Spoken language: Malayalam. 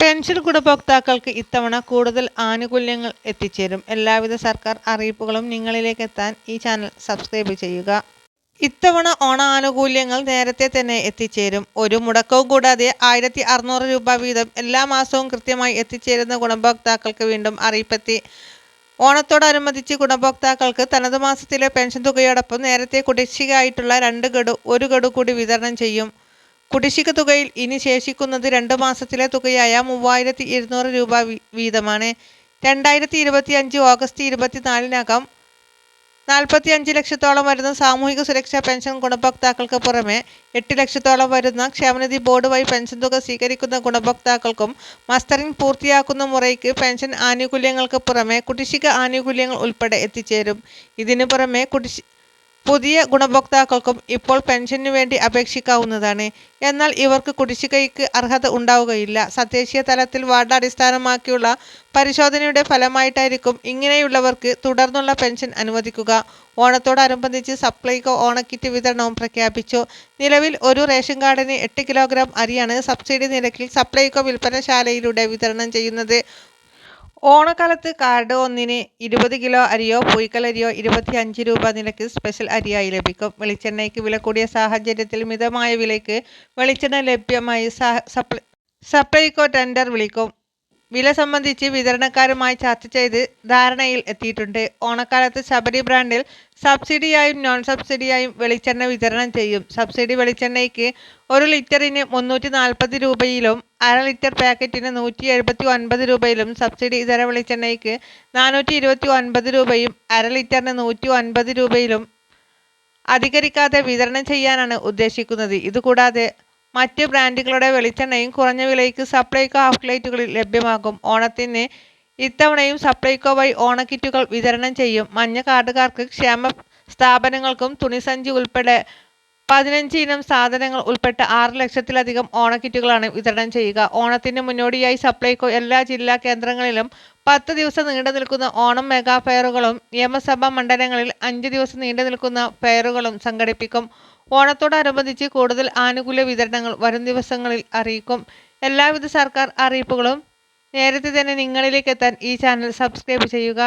പെൻഷൻ ഗുണഭോക്താക്കൾക്ക് ഇത്തവണ കൂടുതൽ ആനുകൂല്യങ്ങൾ എത്തിച്ചേരും. എല്ലാവിധ സർക്കാർ അറിയിപ്പുകളും നിങ്ങളിലേക്ക് എത്താൻ ഈ ചാനൽ സബ്സ്ക്രൈബ് ചെയ്യുക. ഇത്തവണ ഓണ ആനുകൂല്യങ്ങൾ നേരത്തെ തന്നെ എത്തിച്ചേരും. ഒരു മുടക്കവും കൂടാതെ ആയിരത്തി അറുന്നൂറ് രൂപ വീതം എല്ലാ മാസവും കൃത്യമായി എത്തിച്ചേരുന്ന ഗുണഭോക്താക്കൾക്ക് വീണ്ടും അറിയിപ്പെത്തി. ഓണത്തോടനുബന്ധിച്ച് ഗുണഭോക്താക്കൾക്ക് തനത് മാസത്തിലെ പെൻഷൻ തുകയോടൊപ്പം നേരത്തെ കുടിശ്ശികയായിട്ടുള്ള രണ്ട് ഗഡു ഒരു ഗഡു കൂടി വിതരണം ചെയ്യും. കുടിശ്ശിക തുകയിൽ ഇനി ശേഷിക്കുന്നത് രണ്ട് മാസത്തിലെ തുകയായ മൂവായിരത്തി ഇരുന്നൂറ് രൂപ വീതമാണ്. രണ്ടായിരത്തി ഇരുപത്തി അഞ്ച് ഓഗസ്റ്റ് ഇരുപത്തിനാലിനകം നാൽപ്പത്തി അഞ്ച് ലക്ഷത്തോളം വരുന്ന സാമൂഹിക സുരക്ഷാ പെൻഷൻ ഗുണഭോക്താക്കൾക്ക് പുറമെ എട്ട് ലക്ഷത്തോളം വരുന്ന ക്ഷേമനിധി ബോർഡ് വഴി പെൻഷൻ തുക സ്വീകരിക്കുന്ന ഗുണഭോക്താക്കൾക്കും മസ്റ്ററിംഗ് പൂർത്തിയാക്കുന്ന മുറയ്ക്ക് പെൻഷൻ ആനുകൂല്യങ്ങൾക്ക് പുറമെ കുടിശ്ശിക ആനുകൂല്യങ്ങൾ ഉൾപ്പെടെ എത്തിച്ചേരും. ഇതിനു പുറമെ കുടിശ്ശി പുതിയ ഗുണഭോക്താക്കൾക്കും ഇപ്പോൾ പെൻഷനു വേണ്ടി അപേക്ഷിക്കാവുന്നതാണ്. എന്നാൽ ഇവർക്ക് കുടിശ്ശികയ്ക്ക് അർഹത ഉണ്ടാവുകയില്ല. തദ്ദേശീയ തലത്തിൽ വാർഡ് അടിസ്ഥാനമാക്കിയുള്ള പരിശോധനയുടെ ഫലമായിട്ടായിരിക്കും ഇങ്ങനെയുള്ളവർക്ക് തുടർന്നുള്ള പെൻഷൻ അനുവദിക്കുക. ഓണത്തോടനുബന്ധിച്ച് സപ്ലൈകോ ഓണക്കിറ്റ് വിതരണവും പ്രഖ്യാപിച്ചു. നിലവിൽ ഒരു റേഷൻ കാർഡിന് എട്ട് കിലോഗ്രാം അരിയാണ് സബ്സിഡി നിരക്കിൽ സപ്ലൈകോ വിൽപ്പനശാലയിലൂടെ വിതരണം ചെയ്യുന്നത്. ഓണക്കാലത്ത് കാർഡ് ഒന്നിന് ഇരുപത് കിലോ അരിയോ പുഴുക്കലരിയോ ഇരുപത്തിയഞ്ച് രൂപ നിരക്ക് സ്പെഷ്യൽ അരിയായി ലഭിക്കും. വെളിച്ചെണ്ണയ്ക്ക് വില കൂടിയ സാഹചര്യത്തിൽ മിതമായ വിലയ്ക്ക് വെളിച്ചെണ്ണ ലഭ്യമായി സപ്ലൈ സപ്ലൈകോ ടെൻഡർ വിളിക്കും. വില സംബന്ധിച്ച് വിതരണക്കാരുമായി ചർച്ച ചെയ്ത് ധാരണയിൽ എത്തിയിട്ടുണ്ട്. ഓണക്കാലത്ത് ശബരി ബ്രാൻഡിൽ സബ്സിഡിയായും നോൺ സബ്സിഡിയായും വെളിച്ചെണ്ണ വിതരണം ചെയ്യും. സബ്സിഡി വെളിച്ചെണ്ണയ്ക്ക് ഒരു ലിറ്ററിന് മുന്നൂറ്റി നാൽപ്പത് രൂപയിലും അര ലിറ്റർ പാക്കറ്റിന് നൂറ്റി എഴുപത്തി ഒൻപത് രൂപയിലും സബ്സിഡി ഇതര വെളിച്ചെണ്ണയ്ക്ക് നാനൂറ്റി ഇരുപത്തി ഒൻപത് രൂപയും അര ലിറ്ററിന് നൂറ്റി ഒൻപത് രൂപയിലും അധികരിക്കാതെ വിതരണം ചെയ്യാനാണ് ഉദ്ദേശിക്കുന്നത്. ഇതുകൂടാതെ മറ്റ് ബ്രാൻഡുകളുടെ വെളിച്ചെണ്ണയും കുറഞ്ഞ വിലയ്ക്ക് സപ്ലൈകോ ഔട്ട്ലെറ്റുകളിൽ ലഭ്യമാകും. ഓണത്തിന് ഇത്തവണയും സപ്ലൈകോ വഴി ഓണക്കിറ്റുകൾ വിതരണം ചെയ്യും. മഞ്ഞ കാർഡുകാർക്ക് ക്ഷേമ സ്ഥാപനങ്ങൾക്കും തുണിസഞ്ചി ഉൾപ്പെടെ പതിനഞ്ച് ഇനം സാധനങ്ങൾ ഉൾപ്പെട്ട ആറ് ലക്ഷത്തിലധികം ഓണക്കിറ്റുകളാണ് വിതരണം ചെയ്യുക. ഓണത്തിന് മുന്നോടിയായി സപ്ലൈകോ എല്ലാ ജില്ലാ കേന്ദ്രങ്ങളിലും പത്ത് ദിവസം നീണ്ടു നിൽക്കുന്ന ഓണം മെഗാ ഫെയറുകളും നിയമസഭാ മണ്ഡലങ്ങളിൽ അഞ്ച് ദിവസം നീണ്ടു നിൽക്കുന്ന ഫെയറുകളും സംഘടിപ്പിക്കും. ഓണത്തോടനുബന്ധിച്ച് കൂടുതൽ ആനുകൂല്യ വിതരണങ്ങൾ വരും ദിവസങ്ങളിൽ അറിയിക്കും. എല്ലാവിധ സർക്കാർ അറിയിപ്പുകളും നേരത്തെ തന്നെ നിങ്ങളിലേക്ക് എത്താൻ ഈ ചാനൽ സബ്സ്ക്രൈബ് ചെയ്യുക.